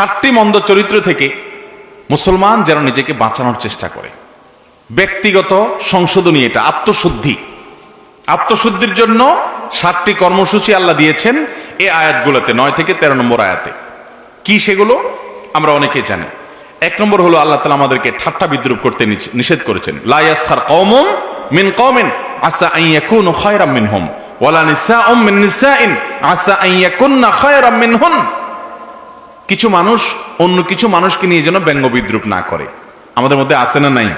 সাতটি মন্দ চরিত্র থেকে মুসলমান যেন নিজেকে বাঁচানোর চেষ্টা করে। ব্যক্তিগত সংশোধনী এটা, আত্মশুদ্ধি। আত্মশুদ্ধির জন্য সাতটি কর্মসূচি আল্লাহ দিয়েছেন এ আয়াতগুলোতে, নয় থেকে তেরো নম্বর আয়াতে। কি সেগুলো? আমরা অনেকেই জানি। এক নম্বর হলো আল্লাহ তালা আমাদেরকে ঠাট্টা বিদ্রুপ করতে নিষেধ করেছেন। লাইয়াসখার কওমুন মিন কওমিন আসা আন ইয়াকুনু খায়রাম মিনহুম, ওয়ালা নিসাউম মিন নিসাইন আসা আন ইয়াকুননা খায়রাম মিনহুন। কিছু মানুষ অন্য কিছু মানুষকে নিয়ে যেন ব্যঙ্গ বিদ্রুপ না করে। আমাদের মধ্যে আছে না নাই?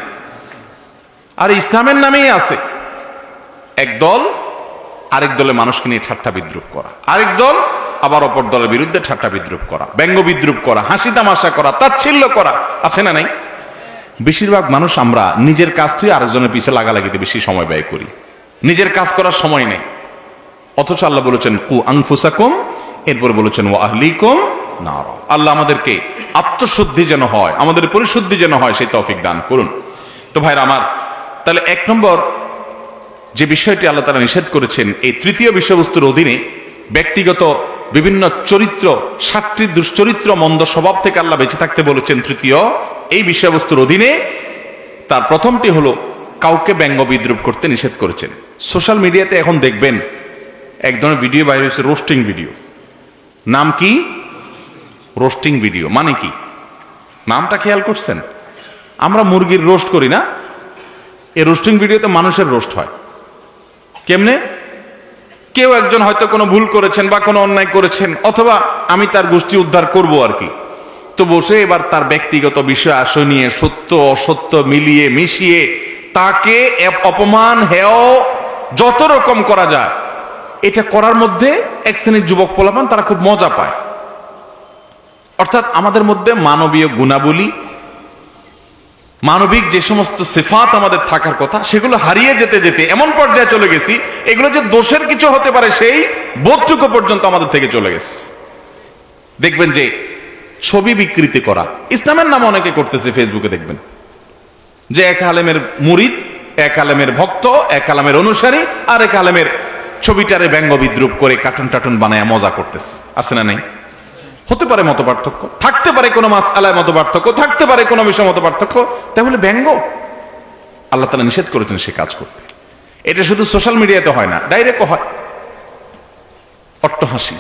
আর ইসলামের নামেই আছে। এক দল আরেক দলে মানুষকে নিয়ে ঠাট্টা বিদ্রুপ করা। আরেক দল আবার অপর দলের বিরুদ্ধে ঠাট্টা বিদ্রুপ করা। ব্যঙ্গ বিদ্রুপ করা, হাসি তামাশা করা, তাচ্ছিল্য করা। আছে না নাই? বেশিরভাগ মানুষ আমরা নিজের কাজ তুই আরেকজনের পিছে লাগালাগিতে বেশি সময় ব্যয় করি। নিজের কাজ করার সময় নেই। অথচ আল্লাহ বলেছেন, কু আংফুসাকুম এরপর বলেছেন ও আহলিকুম আল্লাহ আমাদেরকে আত্মশুদ্ধি যেন হয়, আমাদের পরিশুদ্ধি যেন হয়, সেই তৌফিক দান করুন। তো ভাইরা আমার, তাহলে এক নম্বর যে বিষয়টি আল্লাহ তারা নিষেধ করেছেন, এই তৃতীয় বিষয়বস্তুর অধীনে ব্যক্তিগত বিভিন্ন চরিত্র, সাতটি দুশ্চরিত্র, মন্দ স্বভাব থেকে আল্লাহ বেঁচে থাকতে বলেছেন তৃতীয়। এই বিষয়বস্তুর অধীনে তার প্রথমটি হলো কাউকে ব্যঙ্গ বিদ্রুপ করতে নিষেধ করেছেন। সোশ্যাল মিডিয়াতে এখন দেখবেন এক ধরনের ভিডিও বাইরে হয়েছে, রোস্টিং ভিডিও। নাম কি? রোস্টিং ভিডিও মানে কি? নামটা খেয়াল করছেন? আমরা মুরগির রোস্ট করি না এই রোস্টিং ভিডিওতে মানুষের রোস্ট হয়। কেমনে? কেউ একজন হয়তো কোনো ভুল করেছেন বা কোনো অন্যায় করেছেন, অথবা আমি তার গোষ্ঠী উদ্ধার করব আর কি। তো বসে এবার তার ব্যক্তিগত বিষয় আশয় নিয়ে, সত্য, অসত্য মিলিয়ে, মিশিয়ে, তাকে অপমান, হেয়, যত রকম করা যায়, এটা করার মধ্যে এক শ্রেণির যুবক পোলাপান তারা খুব মজা পায়। অর্থাৎ আমাদের মধ্যে মানবীয় গুণাবলী, মানবিক যে সমস্ত সিফাত আমাদের থাকার কথা, সেগুলো হারিয়ে যেতে যেতে এমন পর্যায়ে চলে গেছি, এগুলো যে দোষের কিছু হতে পারে সেই বোধটুকু পর্যন্ত আমাদের থেকে চলে গেছে। দেখবেন যে ছবি বিকৃতি করা, ইসলামের নাম অনেকে করতেছে ফেসবুকে দেখবেন। যে এক আলেমের মুরিদ, এক আলেমের ভক্ত, এক আলেমের অনুসারী, আর এক আলেমের ছবিটারে ব্যঙ্গ বিদ্রুপ করে কার্টুন টাটুন বানায় মজা করতেছে। আছে না নেই? হতে পারে মত পার্থক্য, থাকতে পারে কোনো মাস আলায় মত পার্থক্য, থাকতে পারে কোনো বিষয় মত পার্থক্য, তাহলে ব্যঙ্গ। আল্লাহ তালা নিষেধ করেছেন সে কাজ করতে। এটা শুধু সোশ্যাল মিডিয়াতে হয় না, ডাইরেক্ট হয়। অট্ট হাসি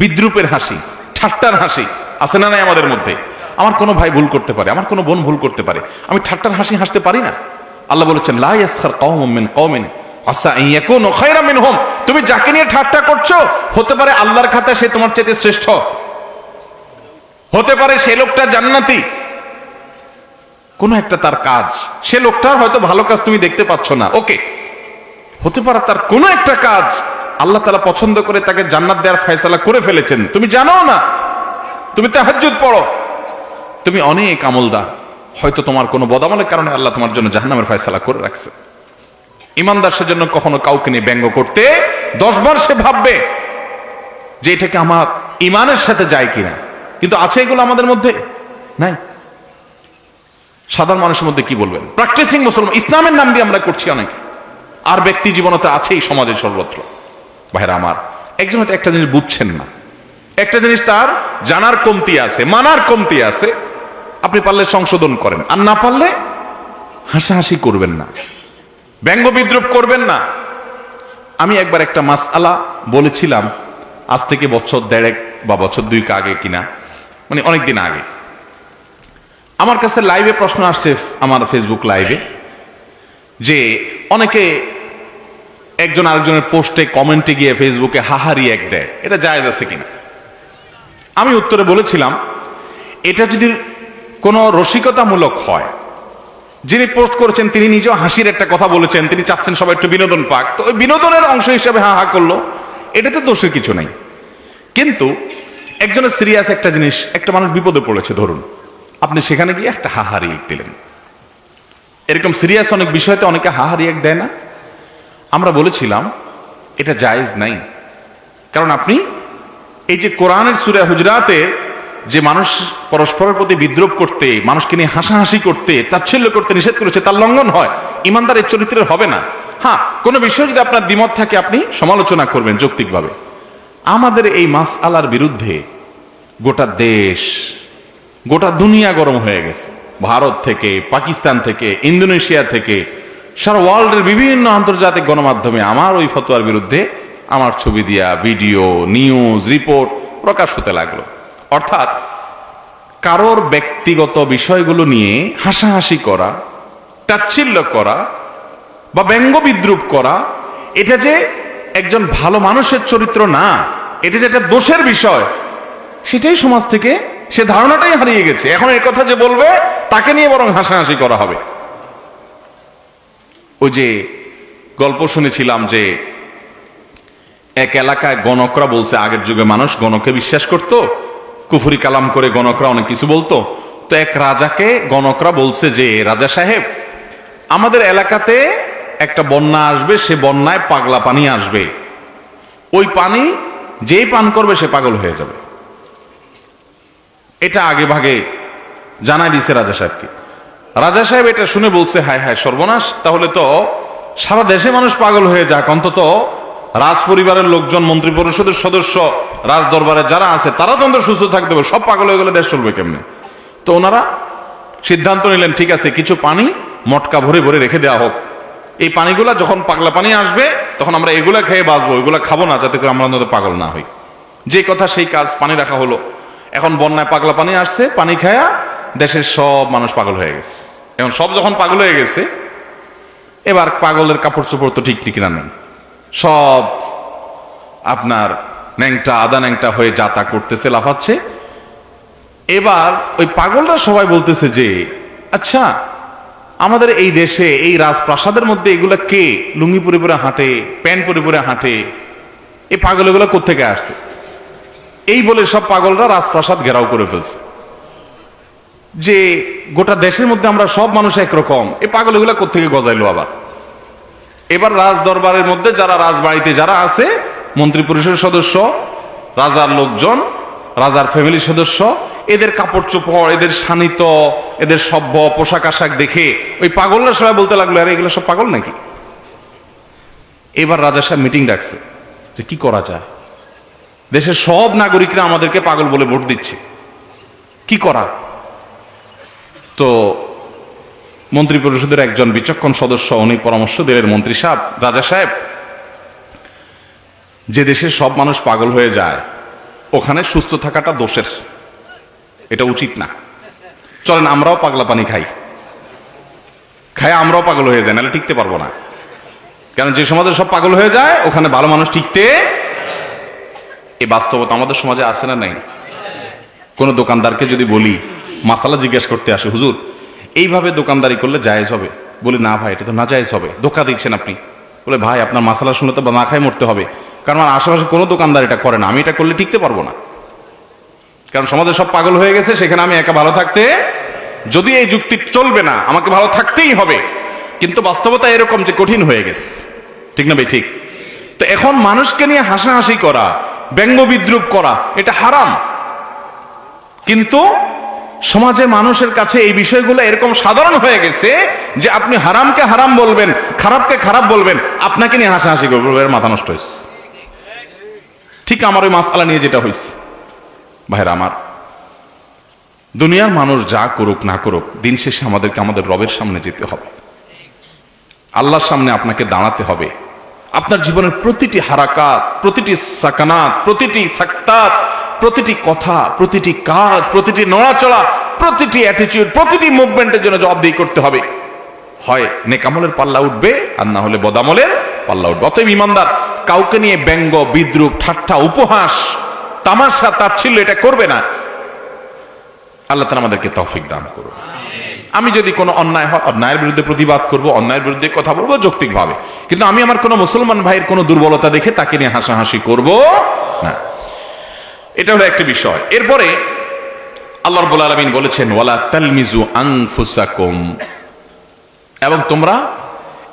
বিদ্রুপের হাসি, ঠাট্টার হাসি আছে না নাই আমাদের মধ্যে? আমার কোনো ভাই ভুল করতে পারে, আমার কোনো বোন ভুল করতে পারে, আমি ঠাট্টার হাসি হাসতে পারি না। আল্লাহ বলেছেন, লা ইয়াসখার কওমুম কওমিন তুমি যাকে নিয়ে ঠাট্টা করছ, হতে পারে আল্লাহর খাতায় সে তোমার চাইতে শ্রেষ্ঠ। হতে পারে সে লোকটা জান্নাতি। কোন একটা তার কাজ। সে লোকটার হয়তো ভালো কাজ তুমি দেখতে পাচ্ছ না। ওকে। হতে পারে তার কোনো একটা কাজ আল্লাহ তালা পছন্দ করে তাকে জান্নাত দেওয়ার ফয়সালা করে ফেলেছেন। তুমি জানো না। তুমি তাহাজ্জুদ পড়ো। তুমি অনেক আমলদার। হয়তো তোমার কোনো বদামলের কারণে আল্লাহ তোমার জন্য জাহান্নামের ফয়সালা করে রাখছে। ইমানদার সেজন্য কখনো কাউকে নিয়ে ব্যঙ্গ করতে দশবার সে ভাববে যে এটাকে আমার ইমানের সাথে যায় কিনা। কিন্তু আছে এগুলো আমাদের মধ্যে? নাই। সাধারণ মানুষের মধ্যে কি বলবেন? প্র্যাকটিসিং মুসলমান ইসলামের নাম দিয়ে আমরা করছি অনেক। আর ব্যক্তি জীবনতে আছেই সমাজের সর্বত্র। ভাইরা আমার, একজন হয়তো একটা জিনিস বুঝছেন না। একটা জিনিস তার জানার কমতি আছে, মানার কমতি আছে। আপনি পারলে সংশোধন করেন। আর না পারলে হাসাহাসি করবেন না। ব্যঙ্গ বিদ্রুপ করবেন না। আমি একবার একটা মাস আলা বলেছিলাম, আজ থেকে বছর দেড়েক বা বছর দুইক আগে কিনা। মানে অনেক দিন আগে। আমার কাছে লাইভে প্রশ্ন আসছে আমার ফেসবুক লাইভে যে অনেকে একজন আরেকজনের পোস্টে, কমেন্টে গিয়ে ফেসবুকে হাহারি এক দেয়। এটা জায়েজ আছে কিনা? আমি উত্তরে বলেছিলাম, এটা যদি কোনো রসিকতামূলক হয়, যিনি পোস্ট করেছেন, তিনি নিজেও হাসির একটা কথা বলেছেন, তিনি চাচ্ছেন সবাই একটু বিনোদন পাক, তো ওই বিনোদনের অংশ হিসেবে হা হা করল, এটাতে দোষের কিছু নেই। কিন্তু একজনের সিরিয়াস একটা জিনিস, একটা মানুষ বিপদে পড়েছে, ধরুন। আপনি সেখানে গিয়ে একটা হাহারি এক দিলেন। এরকম সিরিয়াস অনেক বিষয়তে অনেকে হাহারি এক দেয় না। আমরা বলেছিলাম, এটা জায়েজ নাই। কারণ আপনি এই যে কোরআনের সুরে হুজরাতে যে মানুষ পরস্পরের প্রতি বিদ্রোপ করতে, মানুষকে নিয়ে হাসাহাসি করতে, তাচ্ছিল্য করতে নিষেধ করেছে, তার লঙ্ঘন হয়। ইমানদার এই চরিত্রের হবে না। হ্যাঁ কোনো বিষয় যদি আপনার দ্বিমত থাকে, আপনি সমালোচনা করবেন যৌক্তিকভাবে। আমাদের এই মাস আলার বিরুদ্ধে গোটা দেশ, গোটা দুনিয়া গরম হয়ে গেছে। ভারত থেকে, পাকিস্তান থেকে, ইন্দোনেশিয়া থেকে, সারা ওয়ার্ল্ডের বিভিন্ন আন্তর্জাতিক গণমাধ্যমে আমার ওই ফতোয়ার বিরুদ্ধে আমার ছবি দিয়া ভিডিও, নিউজ, রিপোর্ট প্রকাশ হতে লাগল। অর্থাৎ কারোর ব্যক্তিগত বিষয়গুলো নিয়ে হাসাহাসি করা, তাচ্ছিল্য করা বা ব্যঙ্গ বিদ্রুপ করা, এটা যে একজন ভালো মানুষের চরিত্র না, এটা যে একটা দোষের বিষয় সেটাই সমাজ থেকে, সে ধারণাটাই হারিয়ে গেছে। এখন এই কথা যে বলবে, তাকে নিয়ে বরং হাসাহাসি করা হবে। ওই যে গল্প শুনেছিলাম যে, এক এলাকায় গণকরা বলছে, আগের যুগে মানুষ গণকে বিশ্বাস করত, কুফুরি কালাম করে গণকরা অনেক কিছু বলতো। তো এক রাজাকে গণকরা বলছে যে, রাজা সাহেব, আমাদের এলাকাতে একটা বন্যা আসবে, সে বন্যায় পাগলা পানি আসবে। ওই পানি, যেই পান করবে, সে পাগল হয়ে যাবে। এটা আগে ভাগে জানাই দিছে রাজা সাহেবকে। রাজা সাহেব এটা শুনে বলছে, হায় হায়, সর্বনাশ, তাহলে তো সারা দেশে মানুষ পাগল হয়ে যাক। অন্তত রাজ পরিবারের লোকজন, মন্ত্রী পরিষদের সদস্য রাজ দরবারে যারা আছে, তারা তো অন্তত সুস্থ থাকতে হবে সব পাগল হয়ে গেলে দেশ চলবে কেমনে? তো ওনারা সিদ্ধান্ত নিলেন, ঠিক আছে, কিছু পানি মটকা ভরে ভরে রেখে দেওয়া হোক। এই পানিগুলা যখন পাগলা পানি আসবে, তখন আমরা এগুলা খেয়ে বাঁচবো। এগুলা খাব না, যাতে করে আমরা অন্তত পাগল না হই। যে কথা সেই কাজ পানি রাখা হলো। এখন বন্যায় পাগলা পানি আসছে, পানি খায়া দেশের সব মানুষ পাগল হয়ে গেছে। এখন সব যখন পাগল হয়ে গেছে, এবার পাগলের কাপড় চোপড় তো ঠিক ঠিক না নেই। সব আপনার ন্যাংটা, আদা ন্যাংটা হয়ে যাতা করতেছে, লাফাচ্ছে। এবার ওই পাগলরা সবাই বলতেছে যে আচ্ছা আমাদের এই দেশে, এই রাজপ্রাসাদের মধ্যে এগুলা কে? লুঙ্গি পরে পরে হাঁটে, প্যান্ট পরে পরে হাঁটে, এই পাগল এগুলো কোথেকে আসছে? এই বলে সব পাগলরা রাজপ্রাসাদ ঘেরাও করে ফেলছে। যে গোটা দেশের মধ্যে আমরা সব মানুষ একরকম, এই পাগল এগুলা কোথেকে গজাইলো আবার? এবার রাজ দরবারের মধ্যে যারা রাজবাড়িতে যারা আছে, মন্ত্রী পরিষদের সদস্য, রাজার লোকজন, রাজার ফ্যামিলির সদস্য, এদের কাপড় চোপড়, এদের শানিত, এদের সভ্য পোশাক আশাক দেখে ওই পাগলরা সবাই বলতে লাগল, আরে, এগুলো সব পাগল নাকি? এবার রাজা সাহেব মিটিং ডাকছে, যে কি করা যায়? দেশের সব নাগরিকরা আমাদেরকে পাগল বলে ভোট দিচ্ছে। কি করা? তো মন্ত্রী পরিষদের একজন বিচক্ষণ সদস্য, উনি পরামর্শ দিলেন মন্ত্রী সাহেব, রাজা সাহেব, যে দেশের সব মানুষ পাগল হয়ে যায়, ওখানে সুস্থ থাকাটা দোষের। এটা উচিত না। চলেন, আমরাও পাগলা পানি খাই। খাই আমরাও পাগল হয়ে যায় নাহলে টিকতে পারব না। কারণ যে সমাজে সব পাগল হয়ে যায়, ওখানে ভালো মানুষ টিকতে এই বাস্তবতা আমাদের সমাজে আছে না নাই? কোন দোকানদারকে যদি বলি, মাসালা জিজ্ঞেস করতে আসে, হুজুর, এইভাবে দোকানদারি করলে জায়েজ হবে? বলি, না ভাই, এটা তো না জায়েজ হবে। ধোকা দিচ্ছেন আপনি। বলে, ভাই, আপনার মাসালা শুনলে তো না খাই মরতে হবে। কারণ আমার আশেপাশে কোনো দোকানদার এটা করে না। আমি এটা করলে টিকতে পারব না। কারণ সমাজে সব পাগল হয়ে গেছে, সেখানে আমি একা ভালো থাকতে, যদি এই যুক্তি চলবে না, আমাকে ভালো থাকতেই হবে। কিন্তু বাস্তবতা এরকম যে কঠিন হয়ে গেছে। ঠিক না ভাই, ঠিক? তো এখন মানুষকে নিয়ে হাসাহাসি করা ব্যঙ্গ বিদ্রুপ করা, এটা হারাম। কিন্তু সমাজে মানুষের কাছে এই বিষয়গুলো এরকম সাধারণ হয়ে গেছে যে আপনি হারামকে হারাম বলবেন, খারাপকে খারাপ বলবেন, আপনাকে নিয়ে হাসাহাসি করবেন মাথা নষ্ট হয়েছে। ঠিক আমার ওই মাসালা নিয়ে যেটা হয়েছে। ভাইরা আমার, দুনিয়ার মানুষ যা করুক না করুক, দিন শেষে আমাদেরকে আমাদের রবের সামনে যেতে হবে। আল্লাহর সামনে আপনাকে দাঁড়াতে হবে। আপনার জীবনের প্রতিটি হারাকাত, প্রতিটি সাকানাত, প্রতিটি সাক্তাত, প্রতিটি কথা, প্রতিটি কাজ, প্রতিটি নড়াচড়া, প্রতিটি অ্যাটিটিউড প্রতিটি মুভমেন্টের জন্য জবাবদিহি করতে হবে। হয় নেকামলের পাল্লা উঠবে, আর না হলে বদামলের পাল্লা উঠবে। অতএব ইমানদার, কাউকে নিয়ে ব্যঙ্গ, বিদ্রুপ, ঠাট্টা, উপহাস, তামাশা, তাচ্ছিল্য এটা করবে না। আল্লাহ তালা আমাদেরকে তৌফিক দান করুন। আমি যদি কোনো অন্যায় হয়, অন্যায়ের বিরুদ্ধে প্রতিবাদ করব, অন্যায়ের বিরুদ্ধে কথা বলব যৌক্তিকভাবে। কিন্তু আমি আমার কোনো মুসলমান ভাইয়ের কোনো দুর্বলতা দেখে তাকে নিয়ে হাসাহাসি করব না। এটা হলো একটা বিষয়। এরপরে আল্লাহ রব্বুল আলামিন বলেছেন, ওয়ালা তালমিজু আনফুসাকুম। এবং তোমরা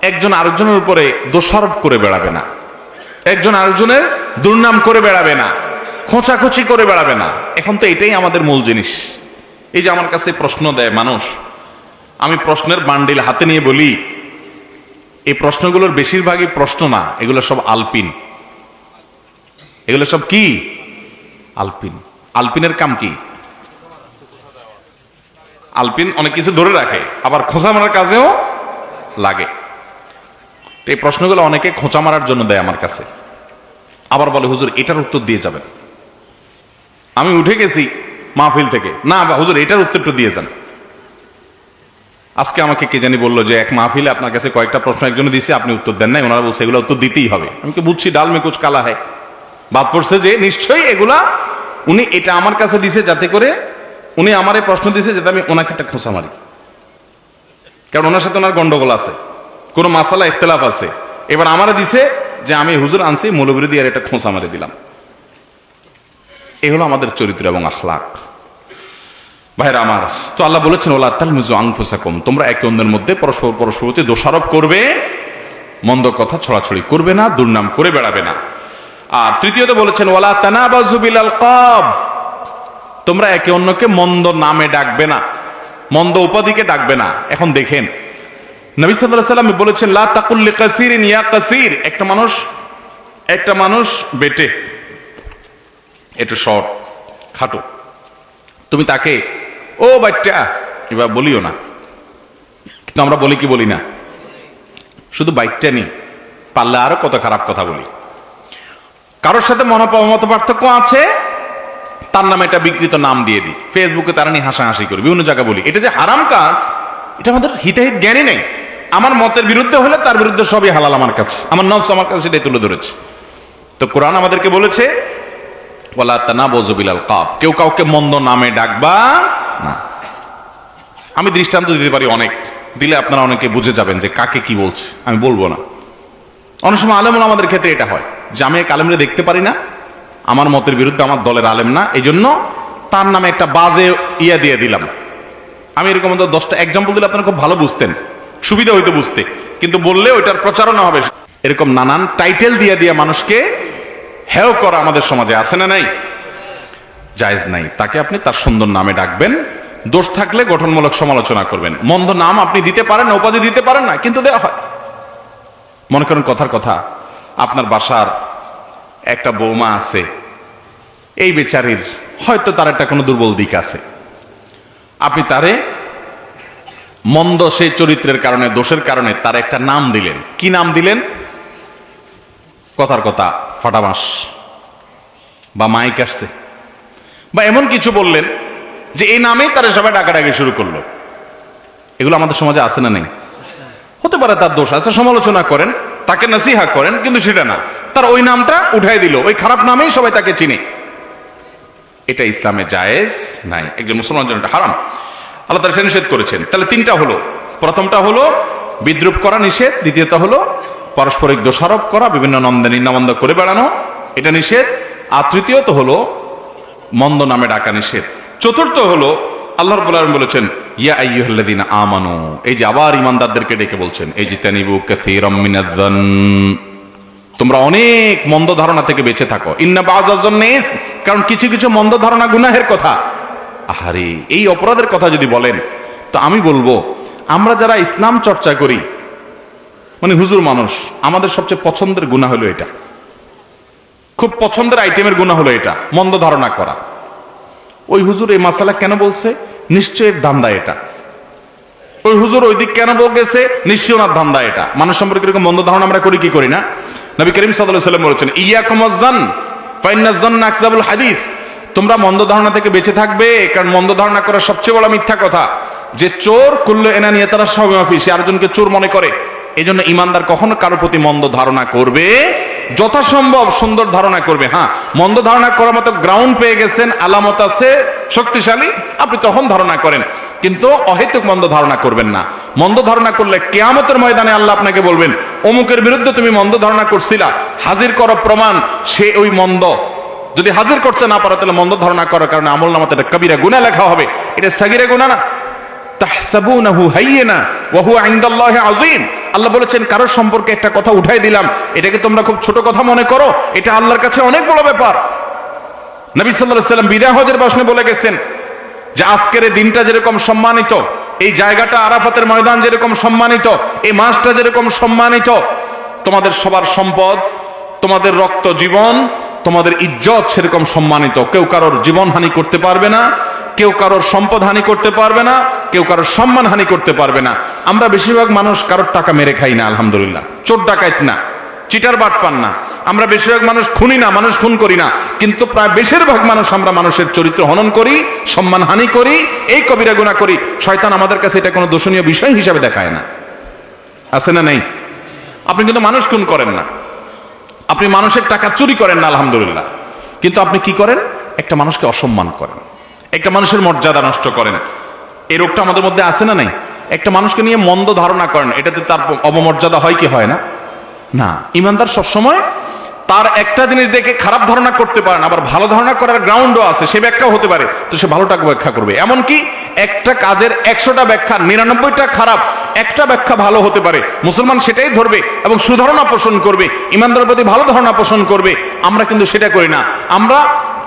একজন আরেকজনের উপরে দোষারোপ করে বেড়াবে না। একজন আরেকজনের দুর্নাম করে বেড়াবে না। খোঁচাখুচি করে বেড়াবে না। এখন তো এটাই আমাদের মূল জিনিস। এই যে আমার কাছে প্রশ্ন দেয় মানুষ আমি প্রশ্নের বান্ডিল হাতে নিয়ে বলি, এই প্রশ্নগুলোর বেশিরভাগই প্রশ্ন না, এগুলো সব আলপিন। এগুলো সব কি? আলপিন। আলপিনের কাম কি? আলপিন অনেক কিছু ধরে রাখে, আবার খোঁচা মারার কাজেও লাগে। এই প্রশ্নগুলো অনেকে খোঁচা মারার জন্য দেয় আমার কাছে। আবার বলে, হুজুর, এটার উত্তর দিয়ে যাবেন। আমি উঠে গেছি মাহফিল থেকে। না, হুজুর, এটার উত্তরটা দিয়ে যান। আজকে আমাকে কে জানি বলল যে এক মাহফিলে আপনার কাছে কয়েকটা প্রশ্ন একজনে দিছে, আপনি উত্তর দেন নাই। ওনারা বলছে, এগুলো উত্তর দিতেই হবে। আমি কি বুঝছি, ডাল মে কুচ কালা হয় বাদ পড়ছে যে, নিশ্চয়ই এগুলা উনি এটা আমার কাছে দিছে যাতে করে উনি আমার প্রশ্ন দিছে যাতে আমি ওনাকে একটা খোঁচা মারি। কারণ ওনার সাথে ওনার গন্ডগোল আছে, কোনো মাসালা ইখতলাফ আছে। এবার আমারে দিছে যে, আমি হুজুর আনছি মৌলবিরোধী আর একটা খোঁচা মারে দিলাম। এ হলো আমাদের চরিত্র এবং আখলাক। ভাইরা আমার, তো আল্লাহ বলেছেন, ওলা তাল মুজু আংফুসাকুম তোমরা একে অন্যের মধ্যে পরস্পর পরস্পর প্রতি দোষারোপ করবে, মন্দ কথা ছড়াছড়ি করবে না, দুর্নাম করে বেড়াবে না। আর তৃতীয়ত বলেছেন ওয়ালা তানাবাজু বিল আলকাব তোমরা একে অন্যকে মন্দ নামে ডাকবে না, মন্দ উপাধিকে ডাকবে না। এখন দেখেন, নবী আলাইহি সাল্লাম বলেছেন, লা তাকুল লিকাসিরিন ইয়া কাসির একটা মানুষ একটা মানুষ বেটে এটা শর্ট, খাটো। তুমি তাকে ও বাচ্চা, কিবা বলিও না। কিন্তু আমরা বলি কি বলি না? শুধু বাইকটা নি, পারলে আরও কত খারাপ কথা বলি। কারোর সাথে মত পার্থক্য আছে? তার নামে একটা বিকৃত নাম দিয়ে দিই। ফেসবুকে তারা নিয়ে হাসাহাসি করি, বিভিন্ন জায়গায় বলি। এটা যে হারাম কাজ, এটা আমাদের হিতাহিত জ্ঞানই নেই। আমার মতের বিরুদ্ধে হলে তার বিরুদ্ধে সবই হালাল আমার কাছে। আমার নফস আমার কাছে সেটাই তুলে ধরেছে। তো কোরআন আমাদেরকে বলেছে বলা তানা বজবিলাল কাপ কেউ কাউকে মন্দ নামে ডাকবা না। আমি দৃষ্টান্ত দিতে পারি অনেক। দিলে আপনারা অনেকে বুঝে যাবেন যে কাকে কি বলছে। আমি বলব না। অনেক সময় আলেমুল আমাদের ক্ষেত্রে এটা হয়। যে আমি এক আলেমরে দেখতে পারি না। আমার মতের বিরুদ্ধে আমার দলের আলেম না। এই জন্য তার নামে একটা বাজে ইয়া দিয়ে দিলাম। আমি এরকম দশটা এক্সাম্পল দিলে আপনারা খুব ভালো বুঝতেন। সুবিধা হইতো বুঝতে। কিন্তু বললে ওইটার প্রচারণা হবে। এরকম নানান টাইটেল দিয়ে দিয়ে মানুষকে হেয় করা আমাদের সমাজে আছে না নাই? জায়েজ নাই। তাকে আপনি তার সুন্দর নামে ডাকবেন। দোষ থাকলে গঠনমূলক সমালোচনা করবেন। মন্দ নাম আপনি দিতে পারেন না উপাধি দিতে পারেন না, কিন্তু দেওয়া হয়। মনে করেন কথার কথা, আপনার বাসার একটা বৌমা আছে। এই বেচারির হয়তো তার একটা কোনো দুর্বল দিক আছে। আপনি তারে মন্দ সেই চরিত্রের কারণে, দোষের কারণে তার একটা নাম দিলেন। কি নাম দিলেন? কথার কথা ফাটামাস বা মাইক আসছে। বা এমন কিছু বললেন যে এই নামেই তারা সবাই ডাকাডাকি শুরু করল। এগুলো আমাদের সমাজে আছে না নেই? হতে পারে তার দোষ আছে, সমালোচনা করেন, তাকে নাসিহা করেন, কিন্তু সেটা না। তার ওই নামটা উঠাই দিল, ওই খারাপ নামেই সবাই তাকে চিনে। এটা ইসলামে জায়েজ নাই, একজন মুসলমান জন্য হারাম। আল্লাহ তারা নিষেধ করেছেন। তাহলে তিনটা হলো, প্রথমটা হলো বিদ্রুপ করা নিষেধ, দ্বিতীয়টা হলো পারস্পরিক দোষারোপ করা, বিভিন্ন নন্দে নিন্দামন্দ করে বেড়ানো, এটা নিষেধ। আর তৃতীয়ত হলো মন্দ নামে ডাকা নিষেধ। চতুর্থ হলো, আল্লাহ রব্বুল বলেছেন, ইয়া আইয়ুহাল্লাযীনা আমানু। এই যে আবার ইমানদারদেরকে ডেকে বলছেন এই যে তানিবু কাসীরাম মিনাজ-জান তোমরা অনেক মন্দ ধারণা থেকে বেঁচে থাকো। ইন্না বাযাজ-জান্নি ইসম। কারণ কিছু কিছু মন্দ ধারণা গুনাহের কথা। আহারে, এই অপরাধের কথা যদি বলেন, তো আমি বলব, আমরা যারা ইসলাম চর্চা করি মানে হুজুর মানুষ, আমাদের সবচেয়ে পছন্দের গুণা হলো এটা। খুব পছন্দের আইটেমের গুণা হলো এটা, মন্দ ধারণা করা। ওই হুজুর এই মাসালা কেন বলছে? নিশ্চয়ের ধান্দা এটা। ওই হুজুর ওই দিক কেন বলতেছে? নিশ্চয় ওনার ধান্দা এটা। মানুষ সম্পর্কে এরকম মন্দ ধারণা আমরা করি, কি করি না? নবী করিম সাল্লাল্লাহু সাল্লাম বলেছেন ইয়া ফাইনাজ্জান আকজাবুল হাদিস। তোমরা মন্দ ধারণা থেকে বেঁচে থাকবে, কারণ মন্দ ধারণা করা সবচেয়ে বড় মিথ্যা কথা। যে চোর কুল্লু এনা নিয়ে তারা সব সে আরেকজনকে চোর মনে করে। এই জন্য ইমানদার কখনো কারও প্রতি মন্দ ধারণা করবে, যথাসম্ভব সুন্দর ধারণা করবে। হ্যাঁ মন্দ ধারণা করার মতো গ্রাউন্ড পেয়ে গেছেন, আলামত আছে, শক্তিশালী, আপনি তখন ধারণা করেন। কিন্তু অহেতুক মন্দ ধারণা করবেন না। মন্দ ধারণা করলে কেয়ামতের ময়দানে আল্লাহ আপনাকে বলবেন, অমুকের বিরুদ্ধে তুমি মন্দ ধারণা করছিলা, হাজির করো প্রমাণ, সে ওই মন্দ। যদি হাজির করতে না পারো, তাহলে মন্দ ধারণা করার কারণে আমল নামাতে একটা কবিরা গুণা লেখা হবে। এটা সাগিরা গুণা না। তাহসাবুনাহু হাইয়িনা, ওয়া হুয়া ইনদাল্লাহি আযীম। আল্লাহ বলেছেন, কারোর সম্পর্কে একটা কথা উঠাই দিলাম। এটাকে তোমরা খুব ছোট কথা মনে করো। এটা আল্লাহর কাছে অনেক বড় ব্যাপার। নবী আলাইহি সাল্লাম বিদায় হজের ভাষণে বলে গেছেন যে, আজকের এই দিনটা যেরকম সম্মানিত, এই জায়গাটা আরাফাতের ময়দান যেরকম সম্মানিত, এই মাসটা যেরকম সম্মানিত, তোমাদের সবার সম্পদ, তোমাদের রক্ত জীবন, তোমাদের ইজ্জত সেরকম সম্মানিত। কেউ কারোর জীবন হানি করতে পারবে না কেউ কারোর সম্পদ হানি করতে পারবে না, কেউ কারোর সম্মান হানি করতে পারবে না। আমরা বেশিরভাগ মানুষ কারোর টাকা মেরে খাই না, আলহামদুলিল্লাহ। চোর ডাকাইত না, চিটার বাট পান না। আমরা বেশিরভাগ মানুষ খুনি না, মানুষ খুন করি না। কিন্তু প্রায় বেশিরভাগ মানুষ আমরা মানুষের চরিত্র হনন করি, সম্মান হানি করি, এই কবিরা গুণা করি। শয়তান আমাদের কাছে এটা কোনো দোষণীয় বিষয় হিসাবে দেখায় না। আছে না নেই? আপনি কিন্তু মানুষ খুন করেন না। আপনি মানুষের টাকা চুরি করেন না, আলহামদুলিল্লাহ। কিন্তু আপনি কি করেন? একটা মানুষকে অসম্মান করেন। একটা মানুষের মর্যাদা নষ্ট করেন। এই রোগটা আমাদের মধ্যে আছে না নাই? একটা মানুষকে নিয়ে মন্দ ধারণা করেন, এটাতে তার অবমর্যাদা হয় কি হয় না? না, ইমানদার সবসময় তার একটা জিনিস দেখে খারাপ ধারণা করতে পারেন আবার ভালো ধারণা করার গ্রাউন্ডও আছে, সে ব্যাখ্যাও হতে পারে, তো সে ভালোটাকে ব্যাখ্যা করবে। এমনকি একটা কাজের একশোটা ব্যাখ্যা, নিরানব্বইটা খারাপ, একটা ব্যাখ্যা ভালো হতে পারে। মুসলমান সেটাই ধরবে এবং সুধারণা পোষণ করবে, ইমানদারের প্রতি ভালো ধারণা পোষণ করবে। আমরা কিন্তু সেটা করি না। আমরা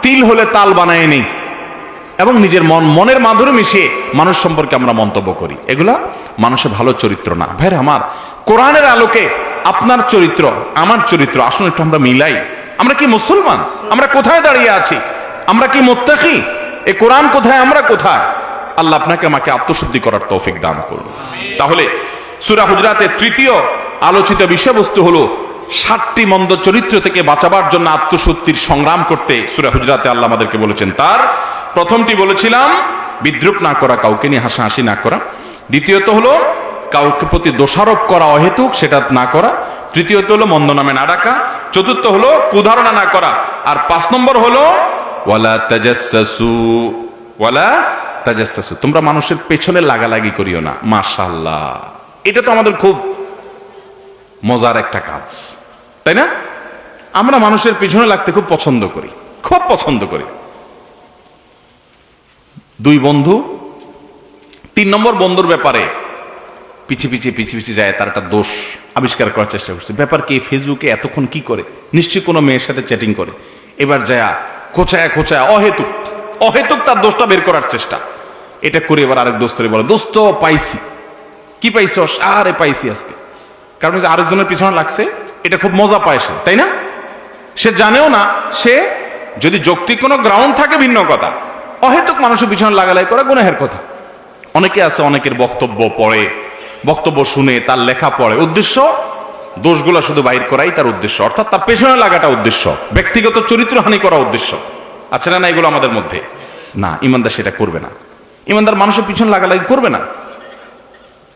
তিল হলে তাল বানায় নেই। এবং নিজের মন, মনের মাধুরী মিশিয়ে মানুষ সম্পর্কে আমরা মন্তব্য করি। এগুলা মানুষের ভালো চরিত্র না। ভাইর আমার, কোরআনের আলোকে আপনার চরিত্র, আমার চরিত্র, আসুন একটু আমরা মিলাই। আমরা কি মুসলমান? আমরা কোথায় দাঁড়িয়ে আছি? আমরা কি মোত্তাকি? এ কোরআন কোথায়, আমরা কোথায়? আল্লাহ আপনাকে আমাকে আত্মশুদ্ধি করার তৌফিক দান করুন। তাহলে সুরা হুজরাতের তৃতীয় আলোচিত বিষয়বস্তু হলো ষাটটি মন্দ চরিত্র থেকে বাঁচাবার জন্য আত্মশুদ্ধির সংগ্রাম করতে সুরা হুজরাতে আল্লাহ আমাদেরকে বলেছেন। তার প্রথমটি বলেছিলাম, বিদ্রুপ না করা, কাউকে নিয়ে হাসাহাসি না করা। দ্বিতীয়ত হলো, কাউকে প্রতি দোষারোপ করা অহেতুক, সেটা না করা। তৃতীয়ত হলো, মন্দ নামে না ডাকা। চতুর্থ হলো, কুধারণা না করা। আর পাঁচ নম্বর হলো, ওয়ালা তাজাসসু ওয়ালা তাজাসসু তোমরা মানুষের পেছনে লাগালাগি করিও না, মাশাআল্লাহ। এটা তো আমাদের খুব মজার একটা কাজ, তাই না? আমরা মানুষের পিছনে লাগতে খুব পছন্দ করি, খুব পছন্দ করি। দুই বন্ধু, তিন নম্বর বন্ধুর ব্যাপারে পিছিয়ে পিছিয়ে পিছিয়ে পিছিয়ে যায় তার একটা দোষ আবিষ্কার করার চেষ্টা করছে। ব্যাপার কি, ফেসবুকে এতক্ষণ কি করে? নিশ্চয়ই কোনো মেয়ের সাথে চ্যাটিং করে। এবার যায়, খোঁচায় খোঁচায় অহেতুক অহেতুক তার দোষটা বের করার চেষ্টা। এটা করে এবার আরেক দোস্তরে বলে, দোস্ত, পাইছি। কি পাইছ আরে পাইছি আজকে। কারণ যে আরেকজনের পিছনে লাগছে, এটা খুব মজা পায় সে, তাই না? সে জানেও না, সে যদি যৌক্তিক কোনো গ্রাউন্ড থাকে ভিন্ন কথা। অহেতুক মানুষের পিছনে লাগালাই করা গুনাহের কথা। অনেকে আছে, অনেকের বক্তব্য পড়ে, বক্তব্য শুনে তার লেখা পড়ে। উদ্দেশ্য, দোষগুলো শুধু বাইর করাই তার উদ্দেশ্য। অর্থাৎ তার পেছনে লাগাটা উদ্দেশ্য। ব্যক্তিগত চরিত্রহানি করা উদ্দেশ্য। আছে না না এগুলো আমাদের মধ্যে? না, ইমানদার সেটা করবে না। ইমানদার মানুষের পিছনে লাগালাগি করবে না।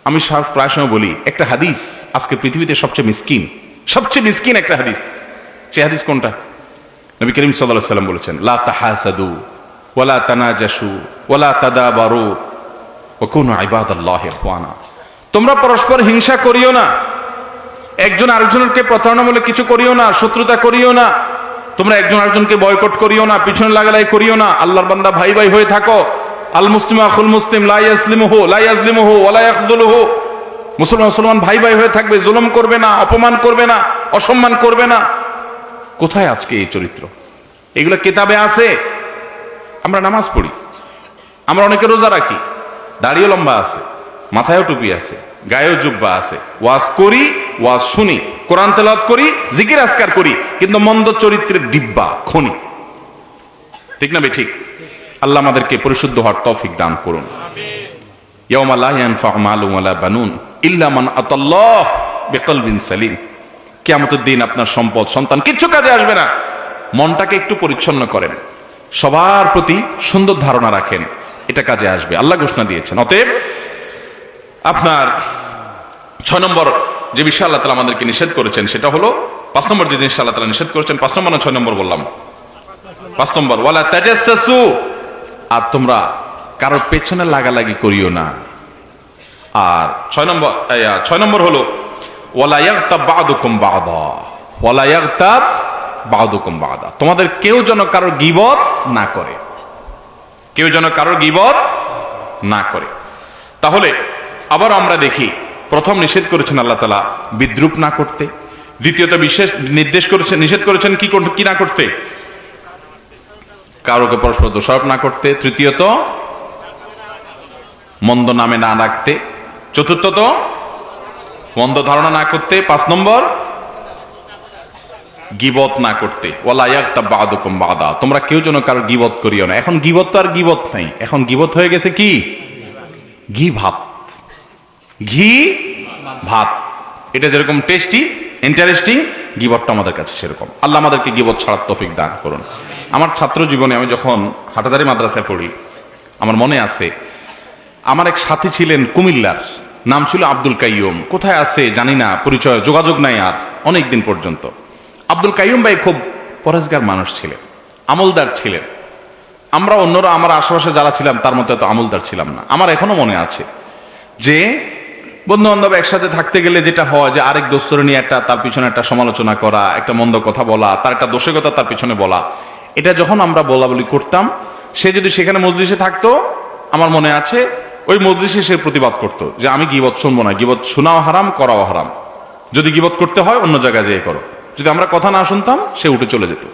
আমি প্রায় সময় বলি, একটা হাদিস আজকে পৃথিবীতে সবচেয়ে মিসকিন সবচেয়ে মিসকিন একটা হাদিস। সে হাদিস কোনটা? নবী করিম সাল্লাল্লাহু সাল্লাম বলেছেন, লা তাহাসাদু ওয়ালা তানাজাসু, ওয়ালা তাদাবারু ওয়া কুনু ইবাদাল্লাহি ইখওয়ানা। তোমরা পরস্পর হিংসা করিও না। একজন আরেকজনকে প্রতারণামূলক কিছু করিও না, শত্রুতা করিও না। তোমরা একজন আরেকজনকে বয়কট করিও না, পিছনে লাগালাই করিও না। আল্লাহর বান্দা ভাই ভাই হয়ে থাকো। আল মুসলিম আখুল মুসলিম, লা ইয়াসলিমুহু লা ইয়াজলিমুহু, ওয়া লা ইয়াখযুলুহু মুসলমান মুসলমান ভাই ভাই হয়ে থাকবে, জুলুম করবে না, অপমান করবে না, অসম্মান করবে না। কোথায় আজকে এই চরিত্র? এগুলো কিতাবে আছে? আমরা নামাজ পড়ি। আমরা অনেকে রোজা রাখি। দাড়িও লম্বা আছে, মাথায়ও টুপি আছে, গায়েও জুব্বা আছে। ওয়াজ করি, ওয়াজ শুনি, কোরআন তেলাওয়াত করি, জিকির আজকার করি, কিন্তু মন্দ চরিত্রের ডিব্বা, খনি। ঠিক না ঠিক? আল্লাহ আমাদেরকে পরিশুদ্ধ হওয়ার তৌফিক দান করুন। সালিম। দিন আপনার সম্পদ, সন্তান কিচ্ছু কাজে আসবে না। মনটাকে একটু পরিচ্ছন্ন করেন। সবার প্রতি সুন্দর ধারণা রাখেন। এটা কাজে আসবে। আল্লাহ ঘোষণা দিয়েছেন। অতএব আপনার ছয় নম্বর যে বিষয় আল্লাহ তালা আমাদেরকে নিষেধ করেছেন, সেটা হলো পাঁচ নম্বর যে জিনিস আল্লাহ তালা নিষেধ করেছেন, পাঁচ নম্বর না ছয় নম্বর বললাম। পাঁচ নম্বর, ওয়ালা তাজাসসু আর তোমরা কারোর পেছনে লাগালাগি করিও না। আর ছয় নম্বর ছয় নম্বর হলো, ওয়ালা ইয়াগতাব বাদুকুম বাদা। ওয়ালা ইয়াগতাব বাদুকুম বাদা। তোমাদের কেউ যেন কারোর গিবত না করে। কেউ যেন কারোর গিবত না করে। তাহলে আবার আমরা দেখি, প্রথম নিষেধ করেছেন আল্লাহ তালা বিদ্রুপ না করতে। দ্বিতীয়ত বিশেষ নির্দেশ করেছেন, নিষেধ করেছেন কি কি না করতে? কারোকে পরস্পর দোষারোপ না করতে। তৃতীয়ত, মন্দ নামে না রাখতে চতুর্থত, মন্দ ধারণা না করতে। পাঁচ নম্বর গিবত না করতে। তোমরা কেউ যেন কারও গিবত করিও না। এখন গিবত তো আর গিবত নাই। এখন গিবত হয়ে গেছে কি? ঘি ভাত। ঘি ভাত। এটা যেরকম টেস্টি ইন্টারেস্টিং গিবতটা আমাদের কাছে সেরকম। আল্লাহ আমাদেরকে গিবত ছাড়ার তফিক দান করুন। আমার ছাত্র জীবনে আমি যখন হাটাজারি মাদ্রাসায় পড়ি, আমার মনে আছে, আমার এক সাথী ছিলেন কুমিল্লার। নাম ছিল আব্দুল কাইয়ুম। কোথায় আছে জানি না, পরিচয়, যোগাযোগ নাই আর অনেক দিন পর্যন্ত। আব্দুল কাইয়ুম ভাই খুব পরেজগার মানুষ ছিলেন, আমলদার ছিলেন। আমরা অন্যরা, আমার আশেপাশে যারা ছিলাম, তার মধ্যে এত আমলদার ছিলাম না। আমার এখনও মনে আছে যে বন্ধু বান্ধব একসাথে থাকতে গেলে যেটা হয় যে, আরেক দোস্তরে নিয়ে একটা, তার পিছনে একটা সমালোচনা করা, একটা মন্দ কথা বলা, তার একটা দোষের কথা তার পিছনে বলা, এটা যখন আমরা বলা বলি করতাম, সে যদি সেখানে মসজিদে থাকতো, আমার মনে আছে, ওই মসজিদে সে প্রতিবাদ করতো যে, আমি গিবত শুনব না, গিবত শোনাও হারাম, করাও হারাম। যদি গিবত করতে হয়, অন্য জায়গায় যেয়ে করো। যদি আমরা কথা না শুনতাম, সে উঠে চলে যেত।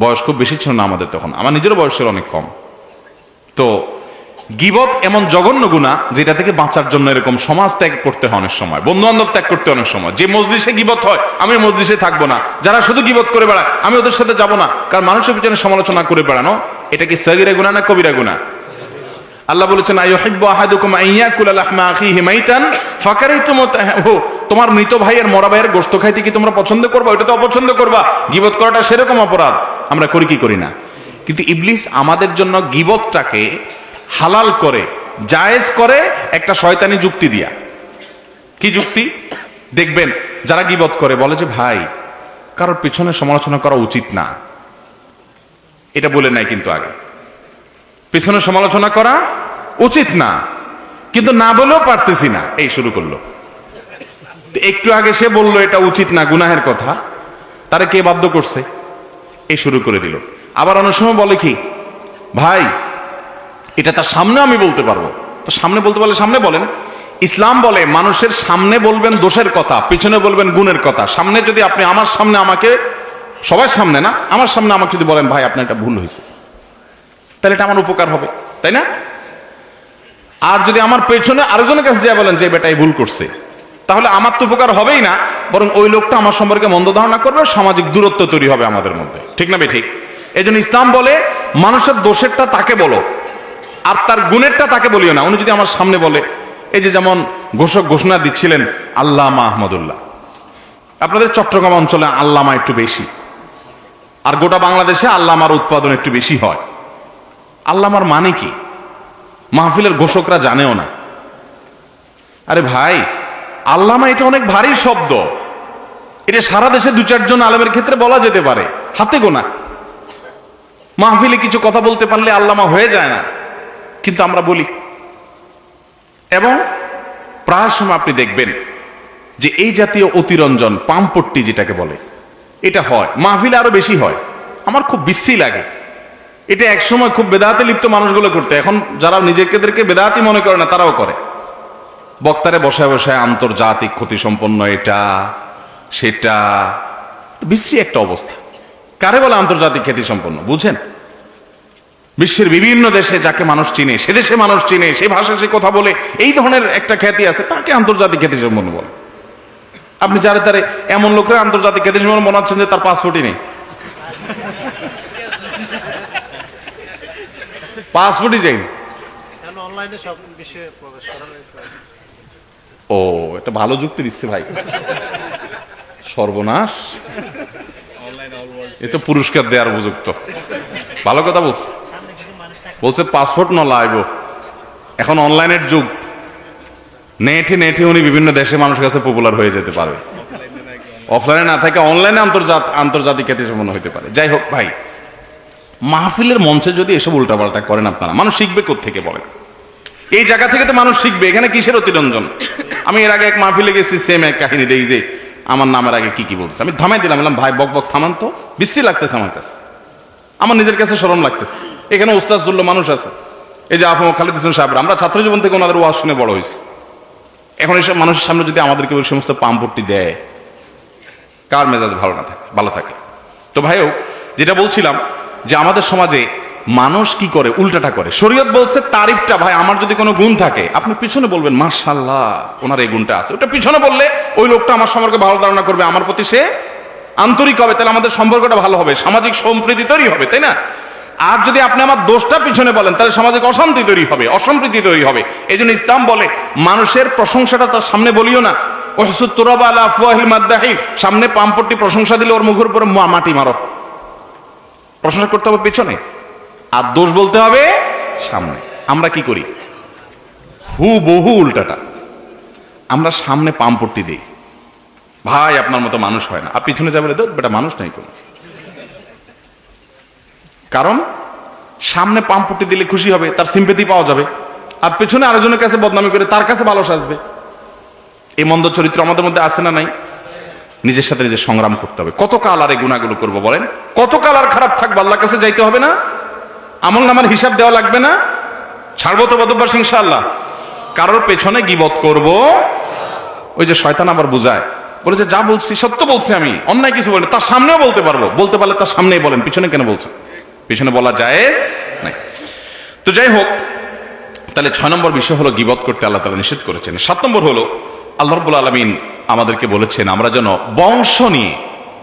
বয়স খুব বেশি ছিল না আমাদের তখন। আমার নিজেরও বয়স ছিল অনেক কম। তো গিবত এমন জঘন্য গুণা, যেটা থেকে বাঁচার জন্য এরকম সমাজ ত্যাগ করতে হয় অনেক সময় বন্ধু বান্ধব ত্যাগ করতে অনেক সময়। যে মসজিদে গিবত হয়, আমি মসজিদে থাকব না। যারা শুধু গিবত করে বেড়ায়, আমি ওদের সাথে যাব না। কারণ মানুষের পিছনে সমালোচনা করে বেড়ানো, এটা কি সগিরা গুণা না কবিরা গুণা? আল্লাহ বলেছেন আইয়ুহিব্বু আহাদুকুম আইয়াকুলা লাহমা আখিহি মাইতান ফাকারিতুমুহু তোমার মৃত ভাইয়ের মরা ভাইয়ের গোশত খাইতে কি তোমরা পছন্দ করবা? ওটা তো অপছন্দ করবা। গিবত করাটা সেরকম অপরাধ। আমরা করি কি করি না। কিন্তু ইবলিস আমাদের জন্য গিবতটাকে হালাল করে, জায়েজ করে একটা শয়তানি যুক্তি দিয়া। কি যুক্তি? দেখবেন, যারা গিবত করে, বলে যে, ভাই, কারোর পিছনে সমালোচনা করা উচিত না। এটা বলে নাই কিন্তু আগে। পিছনে সমালোচনা করা উচিত না। কিন্তু না বলেও পারতেছি না। এই শুরু করল। একটু আগে সে বলল, এটা উচিত না, গুনাহের কথা। তারে কে বাধ্য করছে? এই শুরু করে দিল। আবার অনেক সময় বলে কি, ভাই, এটা তার সামনে আমি বলতে পারব। তো সামনে বলতে পারলে সামনে বলেন। ইসলাম বলে, মানুষের সামনে বলবেন দোষের কথা, পিছনে বলবেন গুণের কথা। সামনে যদি আপনি আমার সামনে আমাকে, সবার সামনে না, আমার সামনে আমাকে যদি বলেন, ভাই, আপনার এটা ভুল হয়েছে। তাহলে এটা আমার উপকার হবে, তাই না? আর যদি আমার পেছনে আরেকজনের কাছে যা বলেন যে, বেটা, এই ভুল করছে। তাহলে আমার তো উপকার হবেই না, বরং ওই লোকটা আমার সম্পর্কে মন্দ ধারণা করবে, সামাজিক দূরত্ব তৈরি হবে আমাদের মধ্যে। ঠিক না বে ঠিক। এই জন্য ইসলাম বলে, মানুষের দোষেরটা তাকে বলো, আর তার গুণেরটা তাকে বলিও না। উনি যদি আমার সামনে বলে, এই যে যেমন ঘোষক ঘোষণা দিচ্ছিলেন আল্লাহ মাহমুদুল্লাহ আপনাদের চট্টগ্রাম অঞ্চলে আল্লামা একটু বেশি, আর গোটা বাংলাদেশে আল্লামার উৎপাদন একটু বেশি হয়। আল্লামার মানে কি? মাহফিলের ঘোষকরা জানেও না। আরে ভাই আল্লামা এটা অনেক ভারী শব্দ। এটা সারা দেশে দু চারজন আলেমের ক্ষেত্রে বলা যেতে পারে। হাতে গোনা। মাহফিলে কিছু কথা বলতে পারলে আল্লামা হয়ে যায় না। কিন্তু আমরা বলি। এবং প্রায় সময় আপনি দেখবেন যে এই জাতীয় অতিরঞ্জন, পাম্পট্টি যেটাকে বলে, এটা হয়। মাহফিলে আরও বেশি হয়। আমার খুব বিশ্রী লাগে। এটা একসময় খুব বেদাতে লিপ্ত মানুষগুলো করতে। এখন যারা নিজেদেরকে বেদাতি মনে করে না, তারাও করে। বক্তারে বসায় বসায় আন্তর্জাতিক ক্ষতি সম্পন্ন এটা, সেটা, বিশ্রী একটা অবস্থা। কারে বলে আন্তর্জাতিক খ্যাতি সম্পন্ন বুঝেন? বিশ্বের বিভিন্ন দেশে যাকে মানুষ চিনে, সে দেশে মানুষ চিনে, সে ভাষায় সে কথা বলে, এই ধরনের একটা খ্যাতি আছে, তাকে আন্তর্জাতিক খ্যাতি সম্পন্ন বলে। আপনি যারে তারে এমন লোকরা আন্তর্জাতিক খ্যাতি সম্পন্ন মনে হচ্ছেন যে তার পাসপোর্টই নেই। পাসপোর্টই যাই অনলাইনে সব বিষয়ে প্রবেশ করা ও এটা ভালো যুক্তি দিচ্ছে ভাই। সর্বনাশ। এ তো পুরস্কার দেওয়ার উপযুক্ত। ভালো কথা বলছে। বলছে পাসপোর্ট ন লাইব এখন অনলাইনের যুগ। নেটে নেটে উনি বিভিন্ন দেশে মানুষের কাছে পপুলার হয়ে যেতে পারবে। অফলাইনে না থাকে অনলাইনে আন্তর্জাত আন্তর্জাতিক খ্যাতি সম্পন্ন হতে পারে। যাই হোক ভাই, মাহফিলের মঞ্চে যদি এসব উল্টাপাল্টা করেন আপনারা, মানুষ শিখবে থেকে বলেন? এই জায়গা থেকে তো মানুষ শিখবে, এখানে কিসের অতিরঞ্জন? আমি এর আগে এক মাহফিলে গেছি সেম এক কাহিনী দেই যে, আমার নামের আগে কি কি বলছে আমি থামাই দিলাম, বললাম, ভাই, বক বক, থামান তো, বিশ্রী লাগতেছে আমার কাছে। আমার নিজের কাছে সরম লাগতেছে। এখানে উস্তাজুল্ল মানুষ আছে। এই যে আফম খালিদ হোসেন সাহেব আমরা ছাত্র জীবন থেকে ওনাদের ওয়াজ শুনে বড় হয়েছি। এখন এইসব মানুষের সামনে যদি আমাদেরকে ওই সমস্ত পাম্পটি দেয়, কার মেজাজ ভালো না থাকে, ভালো থাকে? তো ভাইও যেটা বলছিলাম যে আমাদের সমাজে মানুষ কি করে? উল্টাটা করে। শরীয়ত বলছে, তারিফটা ভাই, আমার যদি কোনো গুণ থাকে। আপনি পিছনে বলবেন মাশাল্লাহ ওনার এই গুণটা আছে। ওটা পিছনে বললে ওই লোকটা আমার সম্পর্কে ভালো ধারণা করবে, আমার প্রতি সে আন্তরিক হবে, তাহলে আমাদের সম্পর্কটা ভালো হবে, সামাজিক সম্প্রীতি তৈরি হবে, তাই না? আর যদি আপনি আমার দোষটা পিছনে বলেন, তাহলে সামাজিক অশান্তি তৈরি হবে, অসম্প্রীতি তৈরি হবে। এই জন্য ইসলাম বলে, মানুষের প্রশংসাটা তার সামনে বলিও না। আলা সামনে পাম্পটি প্রশংসা দিলে ওর মুখের উপরে মাটি মারো। প্রশংসা করতে হবে পিছনে। আর দোষ বলতে হবে সামনে। আমরা কি করি? হু বহু উল্টাটা। আমরা সামনে পাম্পটি দিই। ভাই, আপনার মতো মানুষ হয় না। আর পিছনে যাবে তো বেটা, মানুষ নাই কোনো। কারণ, সামনে পাম্পটি দিলে খুশি হবে, তার সিম্পেতি পাওয়া যাবে। আর পেছনে আরেকজনের কাছে বদনামি করে, তার কাছে ভালো সাজবে। এই মন্দ চরিত্র আমাদের মধ্যে আছে না নাই? নিজের সাথে নিজের সংগ্রাম করতে হবে। কত কাল আর এই গুণাগুলো করব বলেন? কত কাল আর খারাপ থাকব? আল্লাহর কাছে যাইতে হবে না? আমল নামার হিসাব দেওয়া লাগবে না? ছাড়বো তো বদভ্যাস ইনশাআল্লাহ। কারোর পেছনে গিবত করব? ওই যে শয়তান আবার বুঝায়। বলে যে বলছি, সত্য বলছি আমি। অন্যায় কিছু বলে তার সামনেও বলতে পারব। বলতে পারলে তার সামনেই বলেন, পিছনে কেন বলছেন? পিছনে বলা যায় নাই। তো যাই হোক, তাহলে ছয় নম্বর বিষয় হলো গিবত করতে আল্লাহ তালা নিষেধ করেছেন। সাত নম্বর হলো, আল্লাহ রব্বুল আলমিন আমাদেরকে বলেছেন, আমরা যেন বংশ নিয়ে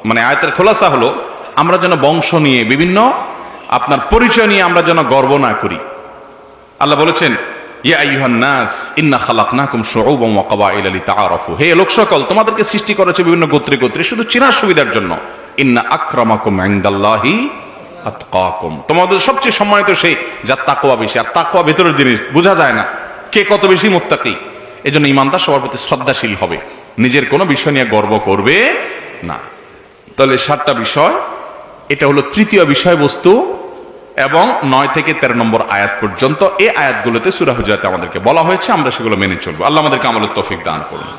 মানে আয়তের খোলাসা হলো, আমরা যেন বংশ নিয়ে বিভিন্ন আপনার পরিচয় নিয়ে আমরা যেন গর্ব না করি। আল্লাহ বলেছেন হে তোমাদেরকে সৃষ্টি করেছে বিভিন্ন গোত্রে গোত্রে, শুধু সুবিধার জন্য। ইন্না তোমাদের সবচেয়ে সেই বেশি, আর ভেতরের জিনিস, বোঝা যায় না কে কত বেশি মুত্তাকি। এজন্য ইমানদার সবার প্রতি শ্রদ্ধাশীল হবে। নিজের কোনো বিষয় নিয়ে গর্ব করবে না। তাহলে সাতটা বিষয় এটা হলো তৃতীয় বিষয়বস্তু এবং নয় থেকে তেরো নম্বর আয়াত পর্যন্ত এই আয়াতগুলোতে সুরাহুজাতে আমাদেরকে বলা হয়েছে, আমরা সেগুলো মেনে চলবো। আল্লাহ আমাদেরকে আমলের তৌফিক দান করুন।